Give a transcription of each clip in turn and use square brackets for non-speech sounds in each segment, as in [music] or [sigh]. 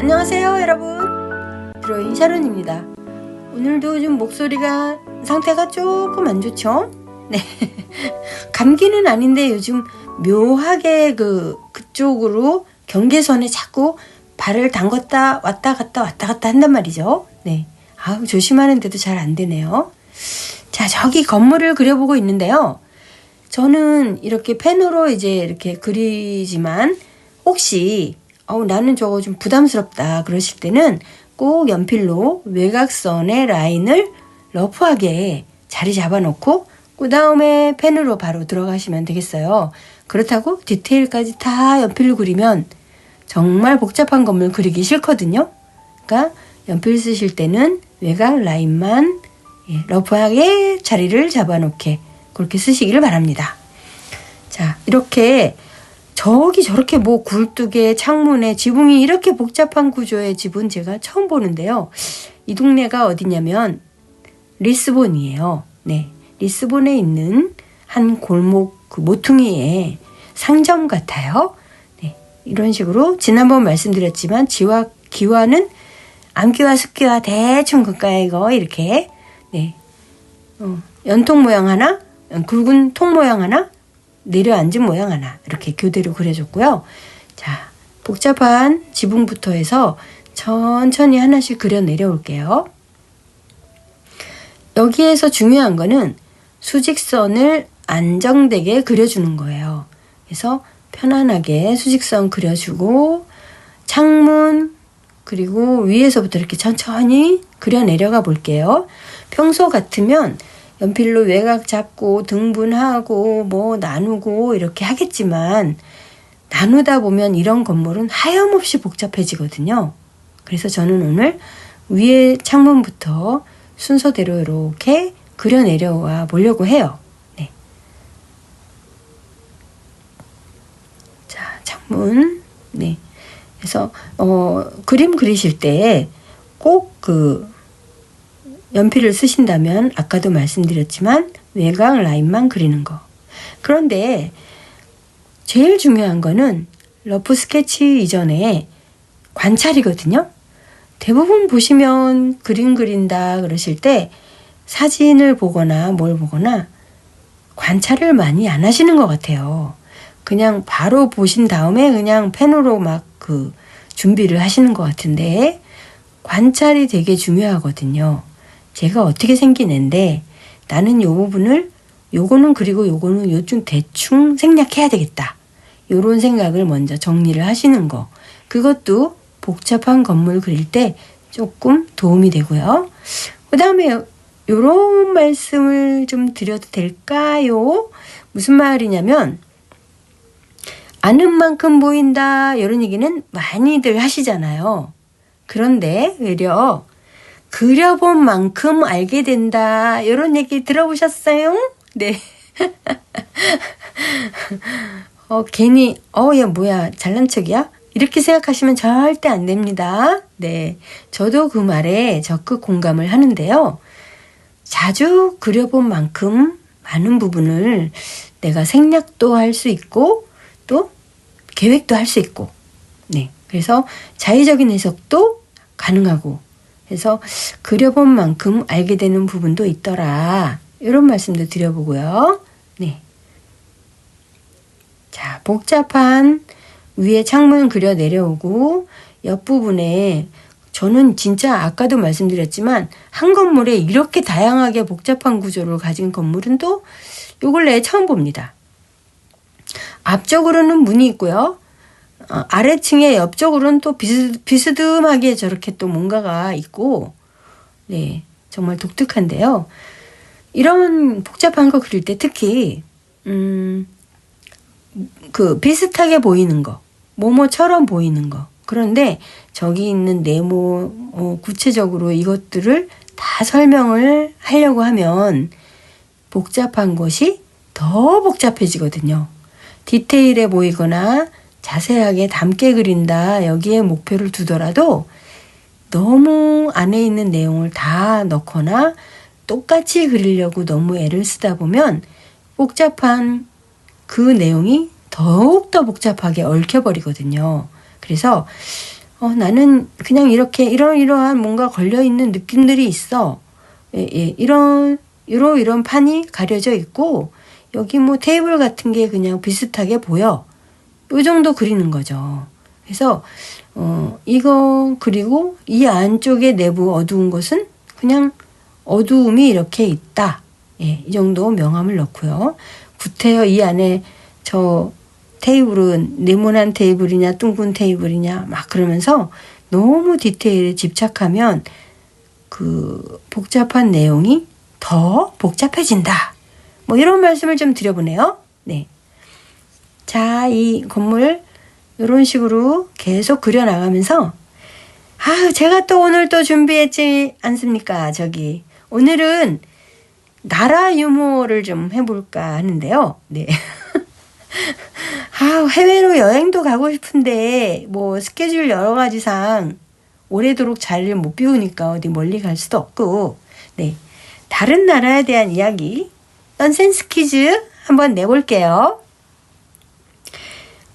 안녕하세요 여러분. 드로잉 샤론입니다. 오늘도 좀 목소리가 상태가 조금 안 좋죠? 네. [laughs] 감기는 아닌데 요즘 묘하게 그 그쪽으로 경계선에 자꾸 발을 담갔다 왔다 갔다 왔다 갔다 한단 말이죠? 네. 아우 조심하는데도 잘 안 되네요. 자 저기 건물을 그려보고 있는데요. 저는 이렇게 펜으로 이제 이렇게 그리지만 혹시 어, 나는 저거 좀 부담스럽다 그러실 때는 꼭 연필로 외곽선의 라인을 러프하게 자리 잡아놓고 그 다음에 펜으로 바로 들어가시면 되겠어요. 그렇다고 디테일까지 다 연필로 그리면 정말 복잡한 건물 그리기 싫거든요. 그러니까 연필 쓰실 때는 외곽 라인만 예, 러프하게 자리를 잡아놓게 그렇게 쓰시기를 바랍니다. 자, 이렇게 저기 저렇게 뭐 굴뚝에 창문에 지붕이 이렇게 복잡한 구조의 집은 제가 처음 보는데요. 이 동네가 어디냐면 리스본이에요. 네. 리스본에 있는 한 골목 그 모퉁이의 상점 같아요. 네. 이런 식으로 지난번 말씀드렸지만 지와 기와는 암기와 습기와 대충 그까이 이거 이렇게 네. 어, 연통 모양 하나, 굵은 통 모양 하나, 내려앉은 모양 하나 이렇게 교대로 그려줬고요. 자, 복잡한 지붕부터 해서 천천히 하나씩 그려 내려올게요. 여기에서 중요한 거는 수직선을 안정되게 그려주는 거예요. 그래서 편안하게 수직선 그려주고 창문 그리고 위에서부터 이렇게 천천히 그려 내려가 볼게요. 평소 같으면 연필로 외곽 잡고 등분하고 뭐 나누고 이렇게 하겠지만 나누다 보면 이런 건물은 하염없이 복잡해지거든요. 그래서 저는 오늘 위에 창문부터 순서대로 이렇게 그려 내려와 보려고 해요. 네. 자, 창문. 네. 그래서 어 그림 그리실 때 꼭그 연필을 쓰신다면 아까도 말씀드렸지만 외곽 라인만 그리는 거. 그런데 제일 중요한 거는 러프 스케치 이전에 관찰이거든요. 대부분 보시면 그림 그린다 그러실 때 사진을 보거나 뭘 보거나 관찰을 많이 안 하시는 것 같아요. 그냥 바로 보신 다음에 그냥 펜으로 막 그 준비를 하시는 것 같은데 관찰이 되게 중요하거든요. 제가 어떻게 생긴 앤데 나는 요 부분을 요거는 그리고 요거는 요쯤 대충 생략해야 되겠다. 요런 생각을 먼저 정리를 하시는 거. 그것도 복잡한 건물 그릴 때 조금 도움이 되고요. 그 다음에 요런 말씀을 좀 드려도 될까요? 무슨 말이냐면 아는 만큼 보인다 이런 얘기는 많이들 하시잖아요. 그런데 외려 그려본 만큼 알게 된다 이런 얘기 들어보셨어요? 네. [laughs] 어 괜히 어 야 뭐야 잘난 척이야? 이렇게 생각하시면 절대 안 됩니다. 네. 저도 그 말에 적극 공감을 하는데요. 자주 그려본 만큼 많은 부분을 내가 생략도 할 수 있고 또 계획도 할 수 있고 네 그래서 자의적인 해석도 가능하고 그래서 그려본 만큼 알게 되는 부분도 있더라 이런 말씀도 드려보고요 네. 자 복잡한 위에 창문 그려 내려오고 옆부분에 저는 진짜 아까도 말씀드렸지만 한 건물에 이렇게 다양하게 복잡한 구조를 가진 건물은 또 요 근래에 처음 봅니다. 앞쪽으로는 문이 있고요. 어, 아래층에 옆쪽으로는 또 비스, 비스듬하게 저렇게 또 뭔가가 있고, 네, 정말 독특한데요. 이런 복잡한 거 그릴 때 특히, 음, 그 비슷하게 보이는 거, 뭐뭐처럼 보이는 거. 그런데 저기 있는 네모, 어, 구체적으로 이것들을 다 설명을 하려고 하면 복잡한 것이 더 복잡해지거든요. 디테일해 보이거나 자세하게 담게 그린다 여기에 목표를 두더라도 너무 안에 있는 내용을 다 넣거나 똑같이 그리려고 너무 애를 쓰다 보면 복잡한 그 내용이 더욱더 복잡하게 얽혀버리거든요. 그래서 어, 나는 그냥 이렇게 이러이러한 뭔가 걸려 있는 느낌들이 있어. 예, 예, 이런 이런 이런 판이 가려져 있고 여기 뭐 테이블 같은 게 그냥 비슷하게 보여. 요 정도 그리는 거죠. 그래서 어, 이거 그리고 이 안쪽에 내부 어두운 것은 그냥 어두움이 이렇게 있다. 예, 이 정도 명암을 넣고요. 구태여 이 안에 저 테이블은 네모난 테이블이냐 둥근 테이블이냐 막 그러면서 너무 디테일에 집착하면 그 복잡한 내용이 더 복잡해진다. 뭐 이런 말씀을 좀 드려보네요. 네. 자, 이 건물 이런 식으로 계속 그려나가면서 아, 제가 또 오늘 또 준비했지 않습니까? 저기 오늘은 나라 유머를 좀 해볼까 하는데요. 네. [laughs] 아, 해외로 여행도 가고 싶은데 뭐 스케줄 여러 가지상 오래도록 자리를 못 비우니까 어디 멀리 갈 수도 없고 네. 다른 나라에 대한 이야기 넌센스 퀴즈 한번 내볼게요.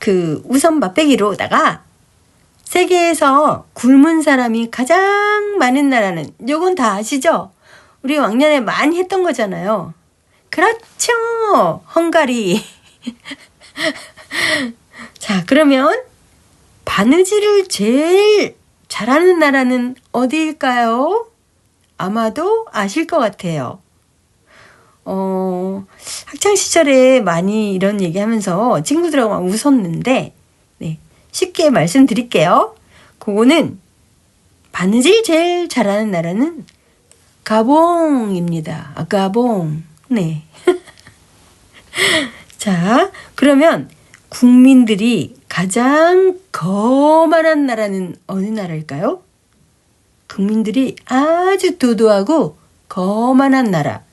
그 우선 맛배기로다가 세계에서 굶은 사람이 가장 많은 나라는 요건 다 아시죠? 우리 왕년에 많이 했던 거잖아요. 그렇죠. 헝가리. [laughs] 자, 그러면 바느질을 제일 잘하는 나라는 어디일까요? 아마도 아실 것 같아요. 어, 학창 시절에 많이 이런 얘기 하면서 친구들하고 막 웃었는데, 네, 쉽게 말씀드릴게요. 그거는 바느질 제일 잘하는 나라는 가봉입니다. 아, 가봉. 네. [laughs] 자, 그러면 국민들이 가장 거만한 나라는 어느 나라일까요? 국민들이 아주 도도하고 거만한 나라.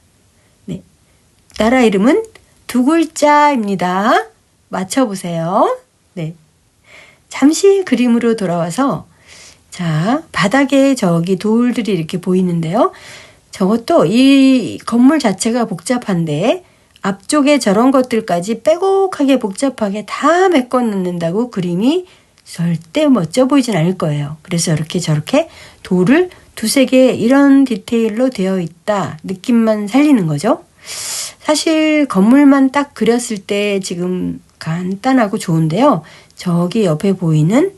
네. 나라 이름은 두 글자입니다. 맞춰보세요. 네. 잠시 그림으로 돌아와서 자, 바닥에 저기 돌들이 이렇게 보이는데요. 저것도 이 건물 자체가 복잡한데 앞쪽에 저런 것들까지 빼곡하게 복잡하게 다 메꿔 놓는다고 그림이 절대 멋져 보이진 않을 거예요. 그래서 이렇게 저렇게 돌을 두세 개 이런 디테일로 되어 있다 느낌만 살리는 거죠. 사실 건물만 딱 그렸을 때 지금 간단하고 좋은데요. 저기 옆에 보이는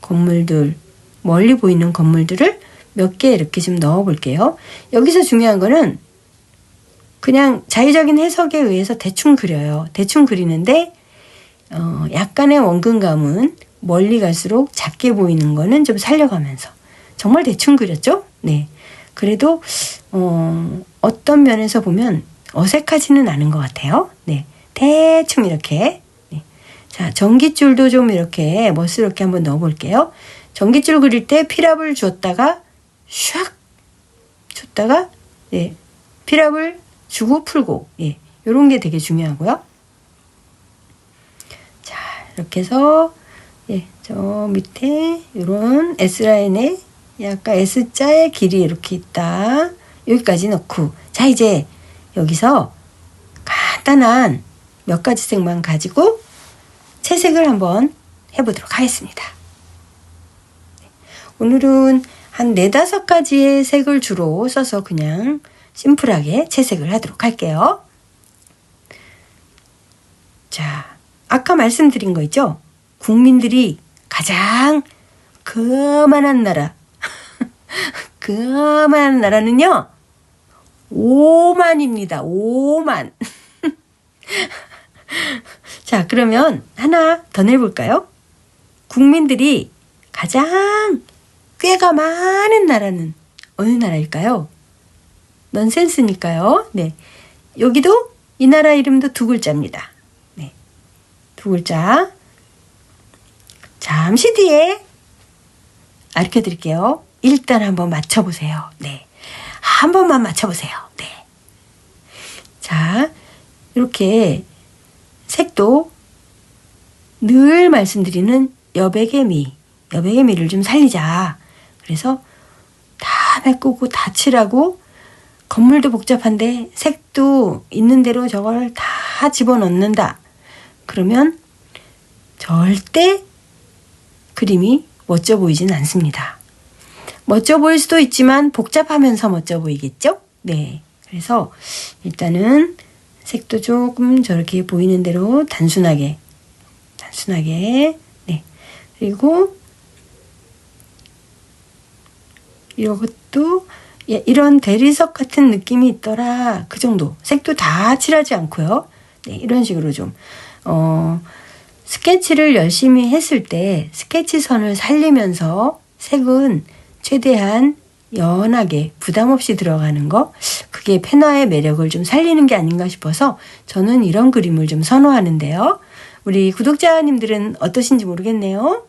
건물들, 멀리 보이는 건물들을 몇 개 이렇게 좀 넣어 볼게요. 여기서 중요한 거는 그냥 자의적인 해석에 의해서 대충 그려요. 대충 그리는데 어, 약간의 원근감은 멀리 갈수록 작게 보이는 거는 좀 살려가면서 정말 대충 그렸죠? 네. 그래도 어, 어떤 면에서 보면 어색하지는 않은 것 같아요. 네. 대충 이렇게. 네. 자, 전깃줄도 좀 이렇게 멋스럽게 한번 넣어 볼게요. 전깃줄 그릴 때 피랍을 줬다가 샥 줬다가 네. 피랍을 주고 풀고 예. 요런 게 되게 중요하고요. 자, 이렇게 해서 예, 저 밑에 요런 S라인에 약간 S자의 길이 이렇게 있다. 여기까지 넣고 자, 이제 여기서 간단한 몇 가지 색만 가지고 채색을 한번 해보도록 하겠습니다. 오늘은 한 네다섯 가지의 색을 주로 써서 그냥 심플하게 채색을 하도록 할게요. 자, 아까 말씀드린 거 있죠? 국민들이 가장 그만한 나라. [laughs] 그만한 나라는요, 5만입니다. 5만. [laughs] 자, 그러면 하나 더 내볼까요? 국민들이 가장 꾀가 많은 나라는 어느 나라일까요? 넌센스니까요. 네. 여기도 이 나라 이름도 두 글자입니다. 네. 두 글자. 잠시 뒤에 알려 드릴게요. 일단 한번 맞춰 보세요. 네. 한 번만 맞춰보세요. 네. 자, 이렇게 색도 늘 말씀드리는 여백의 미, 여백의 미를 좀 살리자. 그래서 다 메꾸고 다 칠하고 건물도 복잡한데 색도 있는 대로 저걸 다 집어넣는다. 그러면 절대 그림이 멋져 보이진 않습니다. 멋져 보일 수도 있지만 복잡하면서 멋져 보이겠죠? 네. 그래서 일단은 색도 조금 저렇게 보이는 대로 단순하게, 단순하게, 네. 그리고 이것도 예, 이런 대리석 같은 느낌이 있더라. 그 정도. 색도 다 칠하지 않고요. 네, 이런 식으로 좀, 어, 스케치를 열심히 했을 때 스케치 선을 살리면서 색은 최대한 연하게 부담 없이 들어가는 거 그게 펜화의 매력을 좀 살리는 게 아닌가 싶어서 저는 이런 그림을 좀 선호하는데요. 우리 구독자님들은 어떠신지 모르겠네요.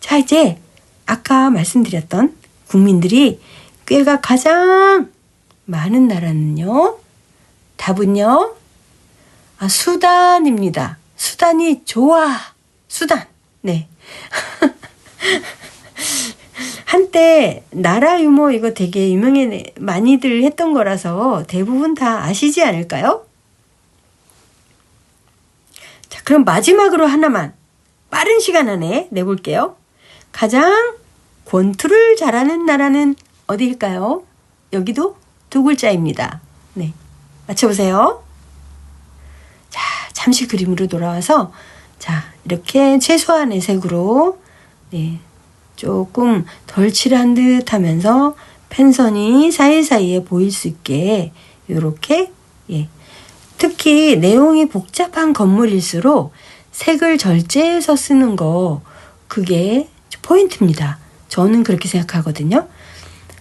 자, 이제 아까 말씀드렸던 국민들이 꾀가 가장 많은 나라는요. 답은요. 아, 수단입니다. 수단이 좋아. 수단. 네. [laughs] 한때 나라 유머 이거 되게 유명해 많이들 했던 거라서 대부분 다 아시지 않을까요? 자, 그럼 마지막으로 하나만 빠른 시간 안에 내볼게요. 가장 권투를 잘하는 나라는 어디일까요? 여기도 두 글자입니다. 네. 맞춰보세요. 자, 잠시 그림으로 돌아와서, 자, 이렇게 최소한의 색으로, 네. 조금 덜 칠한 듯 하면서 펜선이 사이사이에 보일 수 있게, 요렇게, 예. 특히 내용이 복잡한 건물일수록 색을 절제해서 쓰는 거, 그게 포인트입니다. 저는 그렇게 생각하거든요.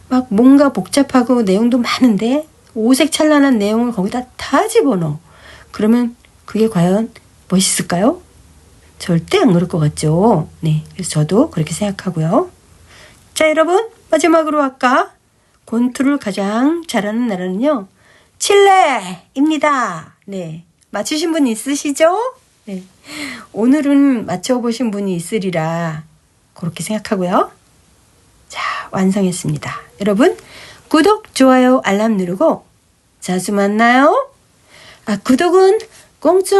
막 뭔가 복잡하고 내용도 많은데 오색 찬란한 내용을 거기다 다 집어넣어. 그러면 그게 과연 멋있을까요? 절대 안 그럴 것 같죠. 네. 그래서 저도 그렇게 생각하고요. 자, 여러분. 마지막으로 아까 권투를 가장 잘하는 나라는요. 칠레입니다. 네. 맞추신 분 있으시죠? 네. 오늘은 맞춰보신 분이 있으리라 그렇게 생각하고요. 자, 완성했습니다. 여러분, 구독, 좋아요, 알람 누르고 자주 만나요. 아, 구독은 공짜.